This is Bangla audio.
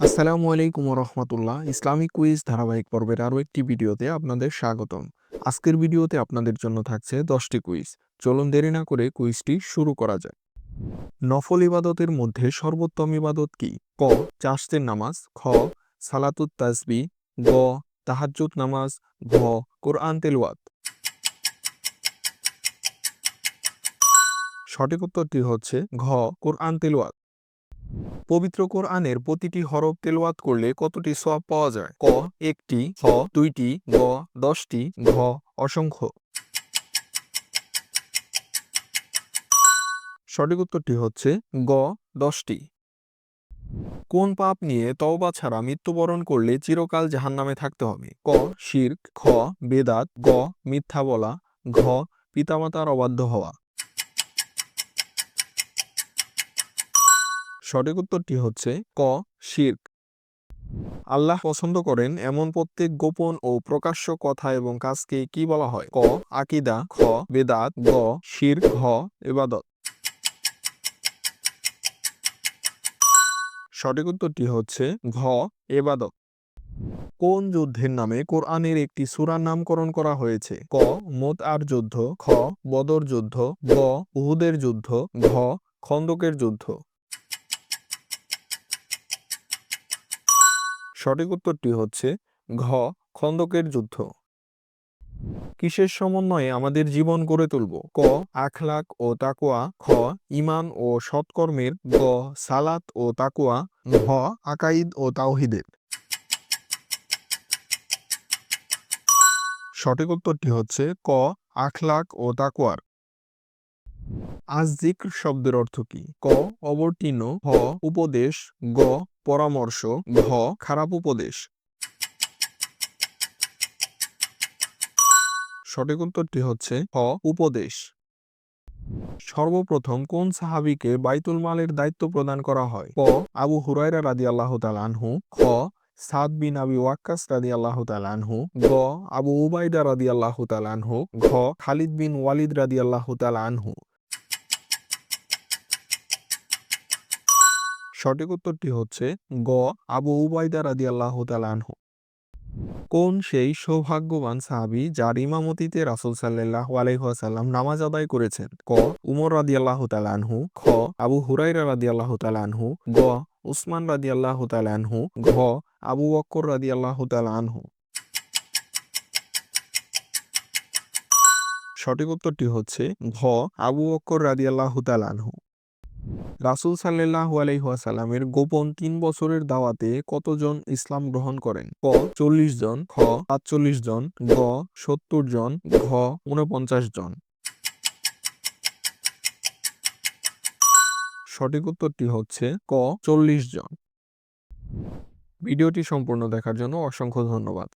আসসালামু আলাইকুম রহমতুল্লাহ ইসলামিক কুইজ ধারাবাহিক পর্বের আরও একটি ভিডিওতে আপনাদের স্বাগতম। আজকের ভিডিওতে আপনাদের জন্য থাকছে দশটি কুইজ। চলুন দেরি না করে কুইজটি শুরু করা যায় নফল ইবাদতের মধ্যে সর্বোত্তম ইবাদত কি? ক চাষতের নামাজ, খ, সালাতুত তাসবি, গ, তাহাজ্জুদ নামাজ, ঘ, কোরআন তেলওয়াত। সঠিক উত্তরটি হচ্ছে ঘ, কোরআন তেলওয়াত। পবিত্র কোরআনের প্রতিটি হরফ তেলোয়াত করলে কতটি সওয়াব পাওয়া যায়? ক, একটি খ দুইটি, গ, দশটি, ঘ, অসংখ্য। সঠিক উত্তরটি হচ্ছে গ, দশটি। কোন পাপ নিয়ে তওবা ছাড়া মৃত্যুবরণ করলে চিরকাল জাহান্নামে থাকতে হবে? ক, শির্ক, খ, বেদাত, গ, মিথ্যা বলা, ঘ, পিতামাতার অবাধ্য হওয়া। সঠিক উত্তরটি হচ্ছে ক, শির্ক। আল্লাহ পছন্দ করেন এমন প্রত্যেক গোপন ও প্রকাশ্য কথা এবং কাজকে কি বলা হয়? ক, আকিদা, খ, বেদাত, গ শির ঘ এবাদত সঠিক উত্তরটি হচ্ছে ঘ এবাদত কোন যুদ্ধের নামে কোরআনের একটি সুরার নামকরণ করা হয়েছে? ক মোত আর যুদ্ধ, খ, বদর যুদ্ধ, গ, উহুদের যুদ্ধ, ঘ, খন্দকের যুদ্ধ। সঠিক উত্তরটি হচ্ছে ঘ, খন্দকের যুদ্ধ। কিসের সমন্বয়ে আমাদের জীবন গড়ে তুলব? ক, আখলাক ও তাকুয়া খ ইমান ও সৎকর্মের। গ, সালাত ও তাকুয়া ঘ আকাইদ ও তাওহিদের। সঠিক উত্তরটি হচ্ছে ক, আখলাক ও তাকুয়ার আজ শব্দের অর্থ কি? ক, অবতীর্ণ, হ, উপদেশ, গ, পরামর্শ, ঘ, খারাপ উপদেশ। সঠিক উত্তরটি হচ্ছে হ, উপদেশ। সর্বপ্রথম কোন সাহাবিকে বাইতুল মালের দায়িত্ব প্রদান করা হয়? ক আবু হুরাইরা রাদি আল্লাহ আনহু। খ, সাদ বিন আবি ওয়াক্কাস রাদি আল্লাহ আনহু। গ, আবু উবাইদা রাদি আল্লাহ আনহু। ঘ, খালিদ বিন ওয়ালিদ রাদি আল্লাহ আনহু। সঠিক উত্তরটি হচ্ছে গ, আবু উবাইদা রাদি আল্লাহ আনহু। কোন সেই সৌভাগ্যবান সাহাবি যার ইমামতিতে রাসুল সাল্লাহ আলাইহাল্লাম নামাজ আদায় করেছেন? ক, উমর রাদি আল্লাহ আনহু। খ, আবু হুরাইরা রাদি আল্লাহ আনহু। গ, উসমান রাদি আল্লাহ আনহু। ঘ, আবু বক্কর রাদি আল্লাহ আনহু। সঠিক উত্তরটি হচ্ছে ঘ, আবু বক্কর রাদি আল্লাহ আনহু। রাসুল সাল্লাহ আলাইহাসাল্লামের গোপন তিন বছরের দাওয়াতে কতজন ইসলাম গ্রহণ করেন? ক, চল্লিশ জন, খ, সাতচল্লিশ জন, গ, সত্তর জন, ঘ উনপঞ্চাশ জন। সঠিক উত্তরটি হচ্ছে ক, চল্লিশ জন। ভিডিওটি সম্পূর্ণ দেখার জন্য অসংখ্য ধন্যবাদ।